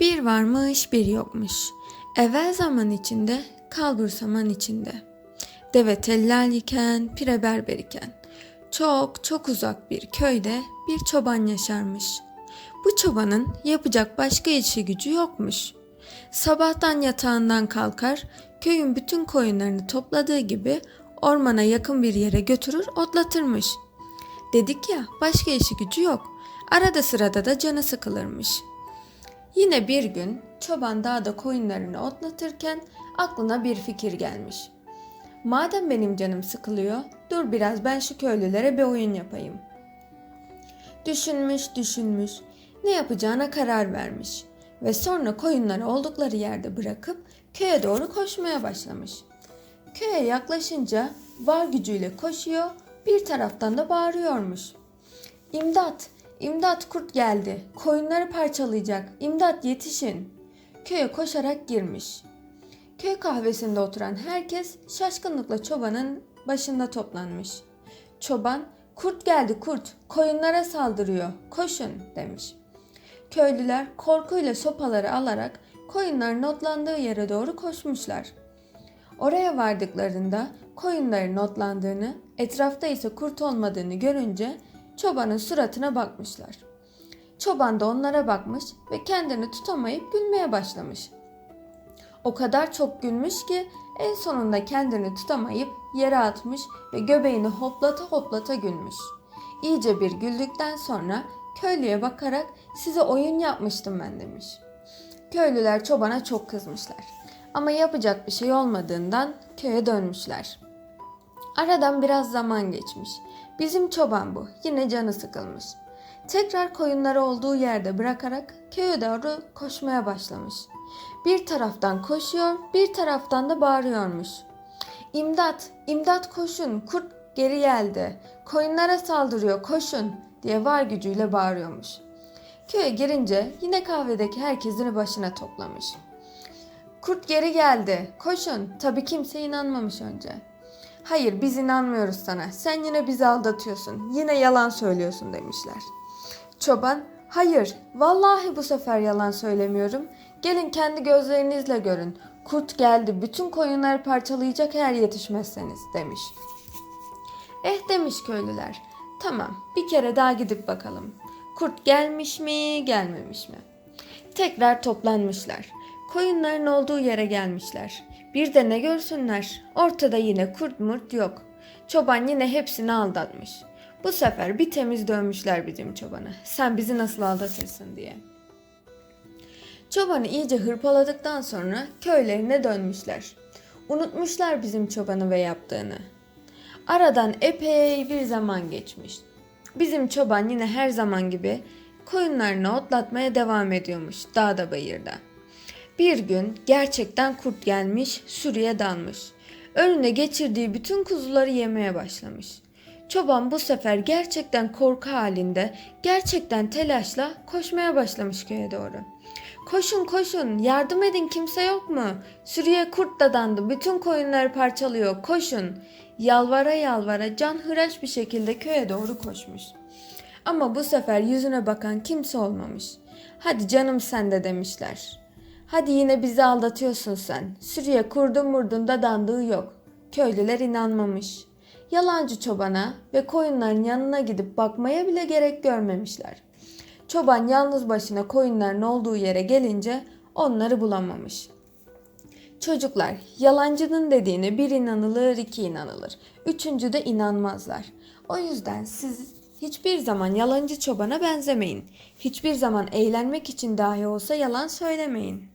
Bir varmış bir yokmuş. Evvel zaman içinde, kalbur zaman içinde. Deve tellal iken, pire berber iken. Çok çok uzak bir köyde bir çoban yaşarmış. Bu çobanın yapacak başka işi gücü yokmuş. Sabahtan yatağından kalkar, köyün bütün koyunlarını topladığı gibi ormana yakın bir yere götürür otlatırmış. Dedik ya başka işi gücü yok. Arada sırada da canı sıkılırmış. Yine bir gün çoban dağda koyunlarını otlatırken aklına bir fikir gelmiş. Madem benim canım sıkılıyor, dur biraz ben şu köylülere bir oyun yapayım. Düşünmüş, düşünmüş, ne yapacağına karar vermiş ve sonra koyunları oldukları yerde bırakıp köye doğru koşmaya başlamış. Köye yaklaşınca var gücüyle koşuyor, bir taraftan da bağırıyormuş. İmdat, imdat kurt geldi. Koyunları parçalayacak. İmdat yetişin. Köye koşarak girmiş. Köy kahvesinde oturan herkes şaşkınlıkla çobanın başında toplanmış. Çoban, kurt geldi kurt, koyunlara saldırıyor, koşun demiş. Köylüler korkuyla sopaları alarak koyunların otlandığı yere doğru koşmuşlar. Oraya vardıklarında koyunların otlandığını, etrafta ise kurt olmadığını görünce çobanın suratına bakmışlar. Çoban da onlara bakmış ve kendini tutamayıp gülmeye başlamış. O kadar çok gülmüş ki en sonunda kendini tutamayıp yere atmış ve göbeğini hoplata hoplata gülmüş. İyice bir güldükten sonra köylüye bakarak size oyun yapmıştım ben demiş. Köylüler çobana çok kızmışlar. Ama yapacak bir şey olmadığından köye dönmüşler. Aradan biraz zaman geçmiş. Bizim çoban bu. Yine canı sıkılmış. Tekrar koyunları olduğu yerde bırakarak köye doğru koşmaya başlamış. Bir taraftan koşuyor, bir taraftan da bağırıyormuş. İmdat, imdat koşun, kurt geri geldi. Koyunlara saldırıyor, koşun diye var gücüyle bağırıyormuş. Köye girince yine kahvedeki herkesin başına toplamış. Kurt geri geldi. Koşun. Tabii kimse inanmamış önce. Hayır biz inanmıyoruz sana. Sen yine bizi aldatıyorsun. Yine yalan söylüyorsun demişler. Çoban hayır vallahi bu sefer yalan söylemiyorum. Gelin kendi gözlerinizle görün. Kurt geldi bütün koyunları parçalayacak eğer yetişmezseniz demiş. Eh demiş köylüler. Tamam bir kere daha gidip bakalım. Kurt gelmiş mi gelmemiş mi? Tekrar toplanmışlar. Koyunların olduğu yere gelmişler. Bir de ne görsünler. Ortada yine kurt murt yok. Çoban yine hepsini aldatmış. Bu sefer bir temiz dönmüşler bizim çobana. Sen bizi nasıl aldatırsın diye. Çobanı iyice hırpaladıktan sonra köylerine dönmüşler. Unutmuşlar bizim çobanı ve yaptığını. Aradan epey bir zaman geçmiş. Bizim çoban yine her zaman gibi koyunlarını otlatmaya devam ediyormuş dağda bayırda. Bir gün gerçekten kurt gelmiş, sürüye dalmış. Önüne geçirdiği bütün kuzuları yemeye başlamış. Çoban bu sefer gerçekten korku halinde, gerçekten telaşla koşmaya başlamış köye doğru. Koşun koşun, yardım edin kimse yok mu? Sürüye kurt dadandı, bütün koyunları parçalıyor, koşun. Yalvara yalvara can hıraş bir şekilde köye doğru koşmuş. Ama bu sefer yüzüne bakan kimse olmamış. Hadi canım sen de demişler. Hadi yine bizi aldatıyorsun sen. Sürüye kurdun murdun dadandığı yok. Köylüler inanmamış. Yalancı çobana ve koyunların yanına gidip bakmaya bile gerek görmemişler. Çoban yalnız başına koyunların olduğu yere gelince onları bulamamış. Çocuklar, yalancının dediğine bir inanılır, iki inanılır. Üçüncü de inanmazlar. O yüzden siz hiçbir zaman yalancı çobana benzemeyin. Hiçbir zaman eğlenmek için dahi olsa yalan söylemeyin.